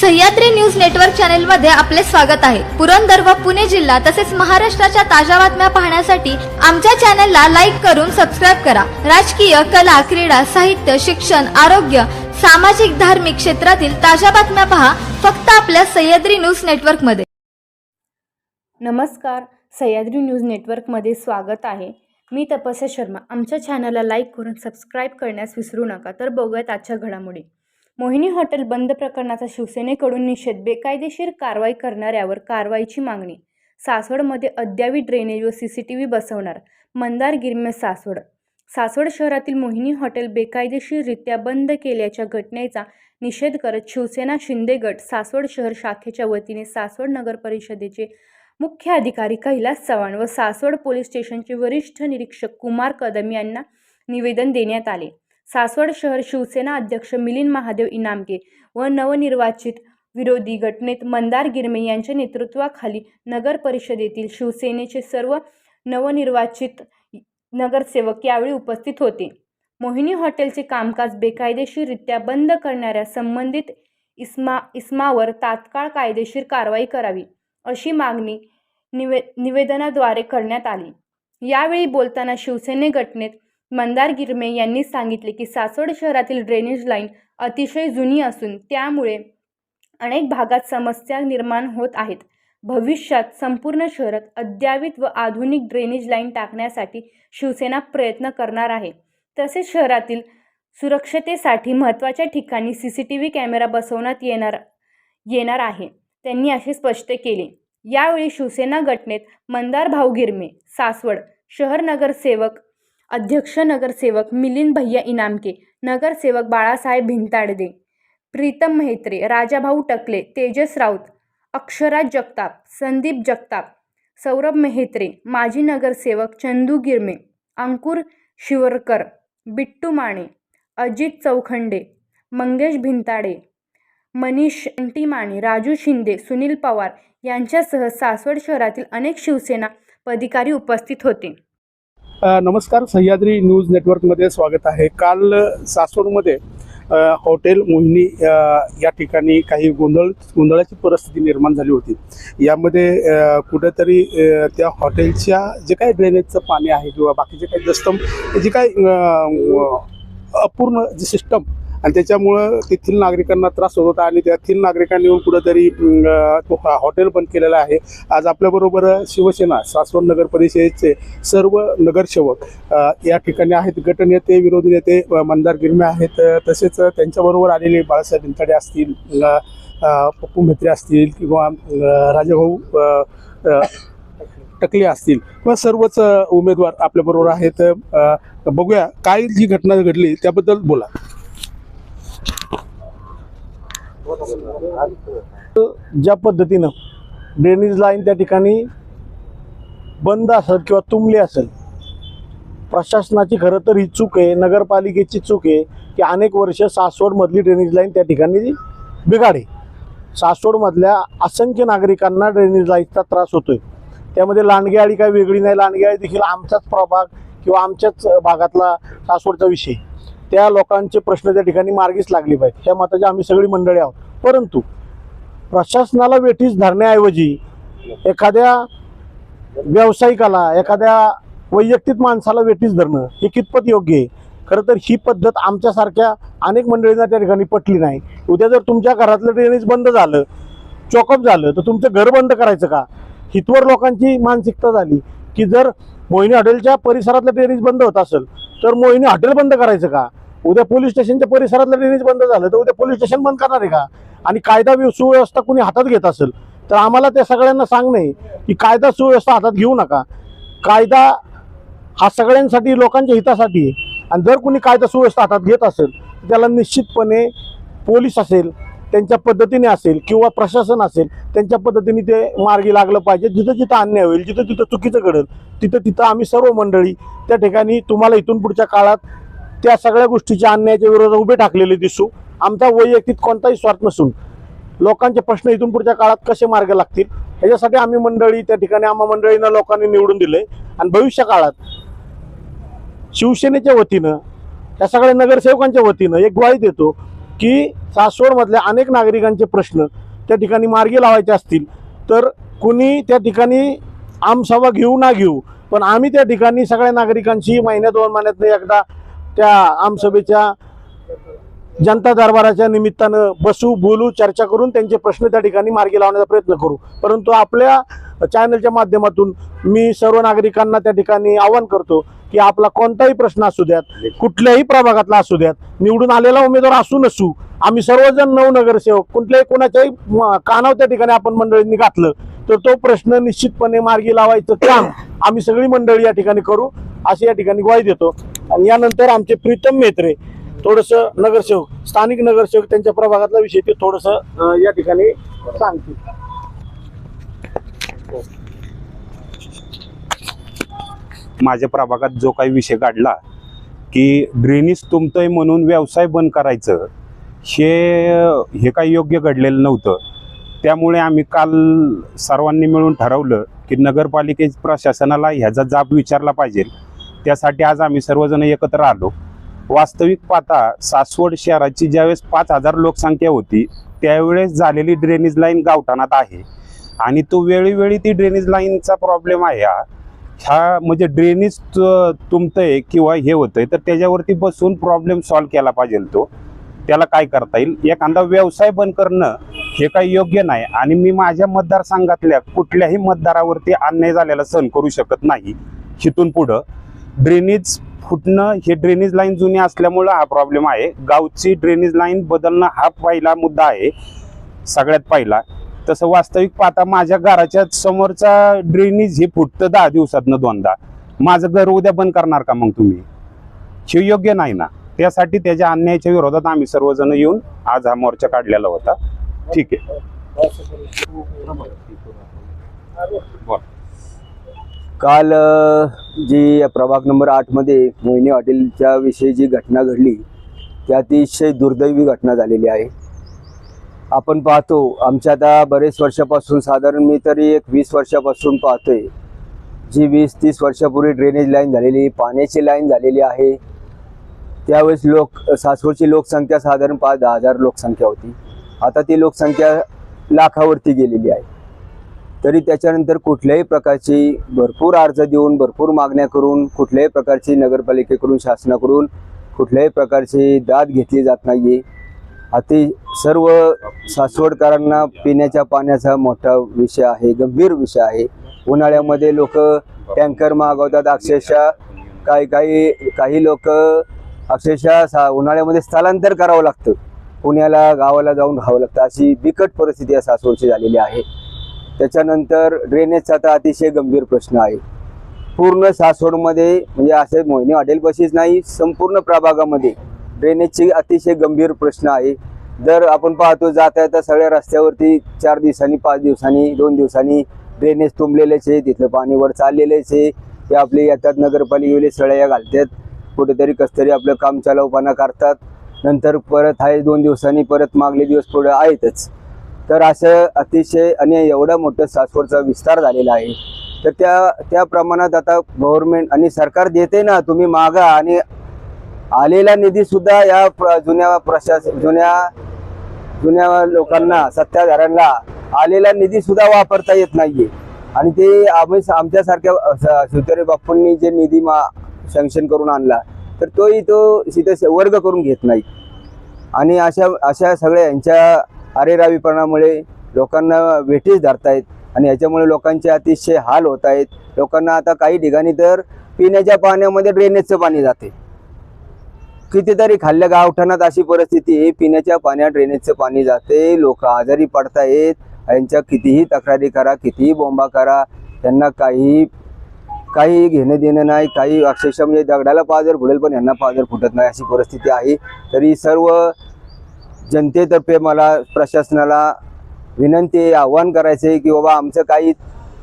Sahyadri news network चॅनलमध्ये आपले स्वागत आहे. पुरंदर व पुणे जिल्हा तसेच महाराष्ट्राच्या ताज्या बातम्या पाहण्यासाठी आमच्या चॅनलला लाईक करून सबस्क्राईब करा. राजकीय कला क्रीडा साहित्य शिक्षण आरोग्य सामाजिक धार्मिक क्षेत्रातील ताज्या बातम्या पहा फक्त आपल्या सह्याद्री न्यूज नेटवर्कमध्ये नमस्कार. सह्याद्री न्यूज नेटवर्कमध्ये स्वागत आहे. मी तपस्या शर्मा. आमच्या चॅनलला लाईक करून सबस्क्राईब करण्यास विसरू नका. तर बघूयात आजच्या घडामोडी. मोहिनी हॉटेल बंद प्रकरणाचा शिवसेनेकडून निषेध बेकायदेशीर कारवाई करणाऱ्यावर कारवाईची मागणी. सासवडमध्ये अद्यावी ड्रेनेज व सी सी टी व्ही बसवणार मंदार गिरमे सासवड. सासवड शहरातील मोहिनी हॉटेल बेकायदेशीररित्या बंद केल्याच्या घटनेचा निषेध करत शिवसेना शिंदे गट सासवड शहर शाखेच्या वतीने सासवड नगर परिषदेचे मुख्य अधिकारी कैलास चव्हाण व सासवड पोलीस स्टेशनचे वरिष्ठ निरीक्षक कुमार कदम यांना निवेदन देण्यात आले. सासवड शहर शिवसेना अध्यक्ष मिलिंद महादेव इनामके व नवनिर्वाचित विरोधी गटनेत मंदार गिरमे यांच्या नेतृत्वाखाली नगर परिषदेतील शिवसेनेचे सर्व नवनिर्वाचित नगरसेवक यावेळी उपस्थित होते. मोहिनी हॉटेलचे कामकाज बेकायदेशीररित्या बंद करणाऱ्या संबंधित इस्मा इस्मावर तात्काळ कायदेशीर कारवाई करावी अशी मागणी निवे निवेदनाद्वारे करण्यात आली. यावेळी बोलताना शिवसेने गटनेत मंदार गिरमे यांनी सांगितले की सासवड शहरातील ड्रेनेज लाईन अतिशय जुनी असून त्यामुळे अनेक भागात समस्या निर्माण होत आहेत. भविष्यात संपूर्ण शहरात अद्यावत व आधुनिक ड्रेनेज लाईन टाकण्यासाठी शिवसेना प्रयत्न करणार आहे. तसेच शहरातील सुरक्षतेसाठी महत्त्वाच्या ठिकाणी C C T V camera बसवण्यात येणार येणार आहे. त्यांनी असे स्पष्ट केले. यावेळी शिवसेना गटनेत मंदार भाऊ गिरमे सासवड शहर नगरसेवक अध्यक्ष नगरसेवक मिलिंद भैया इनामके नगरसेवक बाळासाहेब भिंताडदे प्रीतम मेहत्रे राजाभाऊ टकले तेजस राऊत अक्षरा जगताप संदीप जगताप सौरभ मेहत्रे माजी नगरसेवक चंदू गिरमे अंकुर शिवरकर बिट्टू माने अजित चौखंडे मंगेश भिंताडे मनीष माने राजू शिंदे सुनील पवार यांच्यासह सासवड शहरातील अनेक शिवसेना पदाधिकारी उपस्थित होते. नमस्कार सह्याद्री न्यूज नेटवर्कमध्ये स्वागत आहे. काल सासवडमध्ये हॉटेल मोहिनी या ठिकाणी काही गोंधळ गोंधळाची परिस्थिती निर्माण झाली होती. यामध्ये कुठेतरी त्या हॉटेलच्या जे काही ड्रेनेजचं पाणी आहे किंवा बाकीचे काही जस्तम जे काही अपूर्ण जी सिस्टम आणि त्याच्यामुळं तेथील नागरिकांना त्रास होत होता आणि त्यातील नागरिकांनी येऊन कुठंतरी हॉटेल बंद केलेलं आहे. आज आपल्याबरोबर शिवसेना सासवड नगर परिषदेचे सर्व नगरसेवक या ठिकाणी आहेत. गटनेते विरोधी नेते मंदार गिरमे आहेत. तसेच त्यांच्याबरोबर आलेले बाळासाहेब बिंताडे असतील पप्पू म्हेत्रे असतील किंवा राजाभाऊ टकले असतील किंवा सर्वच उमेदवार आपल्याबरोबर आहेत. बघूया काय जी घटना घडली त्याबद्दल बोला. ज्या पद्धतीनं ड्रेनेज लाईन त्या ठिकाणी बंद असेल किंवा तुंबली असेल प्रशासनाची खरं तर ही चूक आहे नगरपालिकेची चूक आहे की अनेक वर्ष सासवडमधली ड्रेनेज लाईन त्या ठिकाणी बिघाडे सासवडमधल्या असंख्य नागरिकांना ड्रेनेज लाईनचा त्रास होतोय. त्यामध्ये लांडगेआळी काही वेगळी नाही लांडगेआळी देखील आमचाच प्रभाग किंवा आमच्याच भागातला सासवडचा विषय. त्या लोकांचे प्रश्न त्या ठिकाणी मार्गीच लागले पाहिजे ह्या मताची आम्ही सगळी मंडळी आहोत. परंतु प्रशासनाला वेठीस धरण्याऐवजी एखाद्या व्यावसायिकाला एखाद्या वैयक्तिक माणसाला वेठीस धरणं हे कितपत योग्य आहे? खरं तर ही पद्धत आमच्यासारख्या अनेक मंडळींना त्या ठिकाणी पटली नाही. उद्या जर तुमच्या घरातलं ड्रेनेज बंद झालं चॉकअप झालं तर तुमचं घर बंद करायचं का? हितवर लोकांची मानसिकता झाली की जर मोहिनी हॉटेलच्या परिसरातलं ड्रेनेज बंद होत असेल तर मोहिनी हॉटेल बंद करायचं का? उद्या पोलीस स्टेशनच्या परिसरातलं ड्रेनेज बंद झालं तर उद्या पोलीस स्टेशन बंद करणार आहे का? आणि कायदा सुव्यवस्था कुणी हातात घेत असेल तर आम्हाला त्या सगळ्यांना सांगणे की कायदा सुव्यवस्था हातात घेऊ नका. कायदा हा सगळ्यांसाठी लोकांच्या हितासाठी आहे. आणि जर कुणी कायदा सुव्यवस्था हातात घेत असेल तर त्याला निश्चितपणे पोलीस असेल त्यांच्या पद्धतीने असेल किंवा प्रशासन असेल त्यांच्या पद्धतीने ते मार्गी लागलं पाहिजे. जिथं जिथं अन्याय होईल जिथं जिथं चुकीचं घडेल तिथं तिथं आम्ही सर्व मंडळी त्या ठिकाणी तुम्हाला इथून पुढच्या काळात त्या सगळ्या गोष्टीच्या अन्यायाच्या विरोधात उभे ठाकलेले दिसू. आमचा वैयक्तिक कोणताही स्वार्थ नसून लोकांचे प्रश्न इथून पुढच्या काळात कसे मार्ग लागतील ह्याच्यासाठी आम्ही मंडळी त्या ठिकाणी आम्हा मंडळींना लोकांनी निवडून दिले आणि भविष्य काळात शिवसेनेच्या वतीनं त्या सगळ्या नगरसेवकांच्या वतीनं एक ग्वाही देतो की सासवडमधल्या अनेक नागरिकांचे प्रश्न त्या ठिकाणी मार्गी लावायचे असतील. तर कुणी त्या ठिकाणी आमसभा घेऊ ना घेऊ पण आम्ही त्या ठिकाणी सगळ्या नागरिकांशी महिन्यात दोन महिन्यात एकदा त्या आमसभेच्या जनता दरबाराच्या निमित्तानं बसू बोलू चर्चा करून त्यांचे प्रश्न त्या ठिकाणी मार्गी लावण्याचा प्रयत्न करू. परंतु आपल्या चॅनलच्या माध्यमातून मी सर्व नागरिकांना त्या ठिकाणी आवाहन करतो की आपला कोणताही प्रश्न असू द्यात कुठल्याही प्रभागातला असू द्यात निवडून आलेला उमेदवार असू नसू आम्ही सर्वजण नऊ नगरसेवक कुठल्याही कोणाच्याही कानाव कानावर त्या ठिकाणी आपण मंडळींनी घातलं तर तो प्रश्न निश्चितपणे मार्गी लावायचं काम आम्ही सगळी मंडळी या ठिकाणी करू अशी या ठिकाणी ग्वाही देतो. आणि यानंतर आमचे प्रीतम मेत्रे थोडंसं नगरसेवक स्थानिक नगरसेवक त्यांच्या प्रभागातला विषय ते थोडंसं या ठिकाणी सांगतील. माझ्या प्रभागात जो काही विषय काढला की ड्रेनेज तुंबतंय म्हणून व्यवसाय बंद करायचं हे हे काही योग्य घडलेलं नव्हतं. त्यामुळे आम्ही काल सर्वांनी मिळून ठरवलं की नगरपालिके प्रशासनाला ह्याचा जाब विचारला पाहिजे. त्यासाठी आज आम्ही सर्वजण एकत्र आलो. वास्तविक पाहता सासवड शहराची ज्यावेळेस पाच हजार लोकसंख्या होती त्यावेळेस झालेली ड्रेनेज लाईन गावठाणात आहे. आणि तो वेळोवेळी ती ड्रेनेज लाईनचा प्रॉब्लेम आहे हा. ह्या म्हणजे ड्रेनेज तुमतंय किंवा हे होतंय तर त्याच्यावरती बसून प्रॉब्लेम सॉल्व केला पाहिजे तो. त्याला काय करता येईल? एखादा व्यवसाय बंद करणं हे काही योग्य नाही. आणि मी माझ्या मतदारसंघातल्या कुठल्याही मतदारावरती अन्याय झालेला सहन करू शकत नाही. इथून पुढं. ड्रेनेज फुटणं हे ड्रेनेज लाईन जुनी असल्यामुळं हा प्रॉब्लेम आहे. गावची ड्रेनेज लाईन बदलणं हा पहिला मुद्दा आहे. सगळ्यात पहिला. तसं वास्तविक पाहता माझ्या घराच्या समोरचा ड्रेनेज हे फुटतं दहा दिवसातनं दोनदा. माझं घर उद्या बंद करणार का मग तुम्ही? हे योग्य नाही ना. त्यासाठी त्याच्या अन्यायाच्या विरोधात आम्ही सर्वजण येऊन आज हा मोर्चा काढलेला होता. ठीक आहे. काल जी प्रभाग नंबर आठमध्ये मोहिनी हॉटेलच्या विषयी जी घटना घडली ती अतिशय दुर्दैवी घटना झालेली आहे. आपण पाहतो आमच्या आता बरेच वर्षापासून साधारण मी तरी एक वीस वर्षापासून पाहतोय जी वीस तीस वर्षापूर्वी ड्रेनेज लाईन झालेली पाण्याची लाईन झालेली आहे. त्यावेळेस लोक सासवडची लोकसंख्या साधारण पाच दहा हजार लोकसंख्या होती. आता ती लोकसंख्या लाखावरती गेलेली आहे. तरी त्याच्यानंतर कुठल्याही प्रकारची भरपूर अर्ज देऊन भरपूर मागण्या करून कुठल्याही प्रकारची नगरपालिकेकडून शासनाकडून कुठल्याही प्रकारची दाद घेतली जात नाही अति सर्व सासवडकरांना पिण्याच्या पाण्याचा मोठा विषय आहे गंभीर विषय आहे. उन्हाळ्यामध्ये लोक टँकर मागवतात अक्षरशः काही काही काही लोक अक्षरशः सा उन्हाळ्यामध्ये स्थलांतर करावं लागतं. पुण्याला गावाला जाऊन राहावं लागतं. अशी बिकट परिस्थिती या सासवडची झालेली आहे. त्याच्यानंतर ड्रेनेजचा तर अतिशय गंभीर प्रश्न आहे. पूर्ण सासवडमध्ये म्हणजे असे मोहिनी हॉटेलपाशीच नाही संपूर्ण प्रभागामध्ये ड्रेनेजचे अतिशय गंभीर प्रश्न आहे. जर आपण पाहतो जाता येता सगळ्या रस्त्यावरती चार दिवसांनी पाच दिवसांनी दोन दिवसांनी ड्रेनेज तुंबलेलेच आहे. तिथलं पाणी वर चाललेलेच आहे. ते आपले येतात नगरपालिकेले सळया घालतात. कुठेतरी कसतरी आपलं काम चालवपणा करतात नंतर परत आहे दोन दिवसांनी परत मागले दिवस पुढे आहेतच. तर असं अतिशय आणि एवढं मोठं सासवडचा विस्तार झालेला आहे. तर त्या त्या प्रमाणात आता गव्हर्नमेंट आणि सरकार देते ना तुम्ही मागा आणि आलेला निधीसुद्धा या प्र- जुन्या प्रशास जुन्या जुन्या लोकांना सत्ताधाऱ्यांना आलेला निधीसुद्धा वापरता येत नाहीये. आणि ते आम्ही आमच्यासारख्या स- बाप्पूंनी जे निधी मा सँक्शन करून आणला तर तोही तो तिथे वर्ग करून घेत नाही. आणि अशा अशा सगळ्या यांच्या अरेरावीपणामुळे लोकांना वेठीस धरतायत आणि याच्यामुळे लोकांचे अतिशय हाल होत आहेत लोकांना आता काही ठिकाणी तर पिण्याच्या पाण्यामध्ये ड्रेनेजचं पाणी जाते. कितीतरी खाल्ल्या गावठाणात अशी परिस्थिती आहे. पिण्याच्या पाण्यात ड्रेनेजचं पाणी जाते. लोक आजारी पडतायत. यांच्या कितीही तक्रारी करा कितीही बोंबा करा. त्यांना काही काही घेणं देणं नाही. काही अक्षरशः म्हणजे दगडाला पाजर फुटेल पण यांना पाजर फुटत नाही अशी परिस्थिती आहे. तरी सर्व जनतेतर्फे मला प्रशासनाला विनंती आहे आव्हान करायचं आहे की बाबा आमचं काही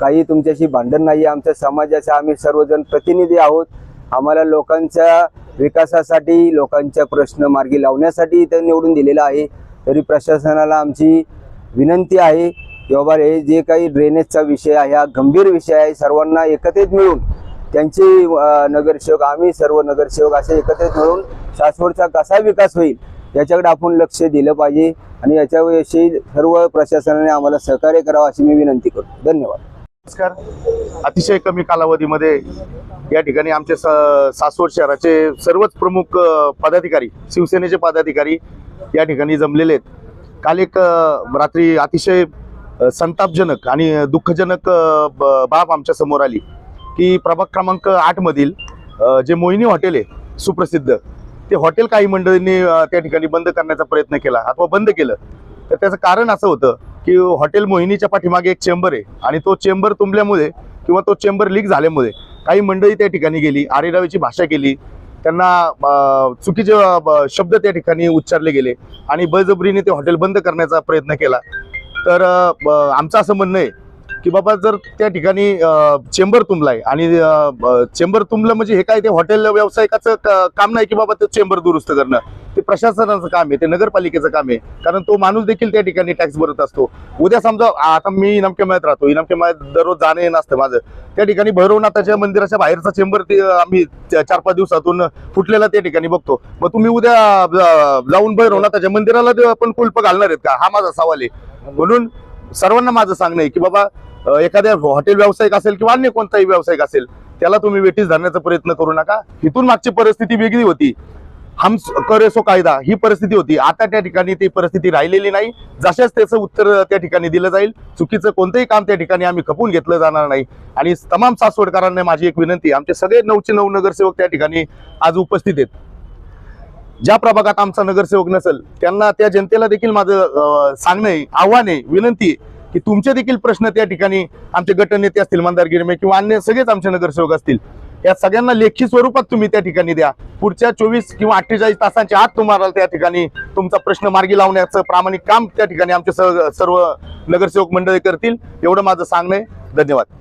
काही तुमच्याशी भांडण नाही आहे आमच्या समाजाचा आम्ही सर्वजण प्रतिनिधी आहोत. आम्हाला लोकांच्या विकासासाठी लोकांच्या प्रश्न मार्गी लावण्यासाठी इथं निवडून दिलेलं आहे. तरी प्रशासनाला आमची विनंती आहे की बाबा हे जे काही ड्रेनेजचा विषय आहे हा गंभीर विषय आहे सर्वांना एकत्रित मिळून त्यांचे नगरसेवक आम्ही सर्व नगरसेवक असे एकत्रित मिळून सासवडचा कसा विकास होईल याच्याकडे आपण लक्ष दिलं पाहिजे आणि याच्याविषयी सर्व प्रशासनाने आम्हाला सहकार्य करावं अशी मी विनंती करतो. धन्यवाद. नमस्कार. अतिशय कमी कालावधीमध्ये या ठिकाणी आमचे स- सासवड शहराचे सर्वच प्रमुख पदाधिकारी शिवसेनेचे पदाधिकारी या ठिकाणी जमलेले आहेत. काल एक रात्री अतिशय संतापजनक आणि दुःखजनक ब- बाब आमच्यासमोर आली की प्रभाग क्रमांक आठमधील जे मोहिनी हॉटेल आहे सुप्रसिद्ध ते हॉटेल काही मंडळींनी त्या ठिकाणी बंद करण्याचा प्रयत्न केला. अथवा बंद केलं. तर त्याचं कारण असं होतं की हॉटेल मोहिनीच्या पाठीमागे एक चेंबर आहे आणि तो चेंबर तुंबल्यामुळे किंवा तो चेंबर लीक झाल्यामुळे काही मंडळी त्या ठिकाणी गेली आरेरावीची भाषा केली. त्यांना चुकीचे शब्द त्या ठिकाणी उच्चारले गेले आणि बळजबरीने ते हॉटेल बंद करण्याचा प्रयत्न केला. तर ब- आमचं असं म्हणणं आहे की बाबा जर त्या ठिकाणी चेंबर तुंबलाय आणि चेंबर तुंबलं म्हणजे हे काय ते हॉटेल व्यावसायिकाचं काम नाही की बाबा ते चेंबर दुरुस्त करणं. ते प्रशासनाचं काम आहे ते नगरपालिकेचं काम आहे. कारण तो माणूस देखील त्या ठिकाणी टॅक्स भरत असतो. उद्या समजा आता मी इनामके मळ्यात राहतो. इनामके मळ्यात दररोज जाणं येणं असतं माझं. त्या ठिकाणी भैरवनाथाच्या मंदिराच्या बाहेरचा चेंबर ते आम्ही चार पाच दिवसातून फुटलेला त्या ठिकाणी बघतो. मग तुम्ही उद्या जाऊन भैरवनाथाच्या मंदिराला ते आपण कुलप घालणार आहेत का? हा माझा सवाल आहे. म्हणून सर्वांना माझं सांगणं आहे की बाबा एखाद्या हॉटेल व्यावसायिक असेल किंवा अन्य कोणताही व्यावसायिक असेल त्याला तुम्ही वेटीस धरण्याचा प्रयत्न करू नका. इथून मागची परिस्थिती वेगळी होती. हम करेसो कायदा ही परिस्थिती होती. आता त्या ठिकाणी ती परिस्थिती राहिलेली नाही. जशाच त्याचं उत्तर त्या ठिकाणी दिलं जाईल. चुकीचं कोणतंही काम त्या ठिकाणी आम्ही खपून घेतलं जाणार नाही. आणि तमाम सासवडकरांना माझी एक विनंती आमचे सगळे नऊचे नऊ नगरसेवक त्या ठिकाणी आज उपस्थित आहेत. ज्या प्रभागात आमचा नगरसेवक नसेल त्यांना त्या जनतेला देखील माझं अं, सांगणं आहे आव्हान आहे विनंती आहे. की तुमचे देखील प्रश्न त्या ठिकाणी आमचे गटनेते असतील मंदार गिरमे किंवा अन्य सगळेच आमचे नगरसेवक असतील या सगळ्यांना लेखी स्वरूपात तुम्ही त्या ठिकाणी द्या. पुढच्या चोवीस किंवा अठ्ठेचाळीस तासांच्या आत तुम्हाला त्या ठिकाणी तुमचा प्रश्न मार्गी लावण्याचं प्रामाणिक काम त्या ठिकाणी आमचे सर्व नगरसेवक मंडळी करतील. एवढं माझं सांगणं आहे. धन्यवाद.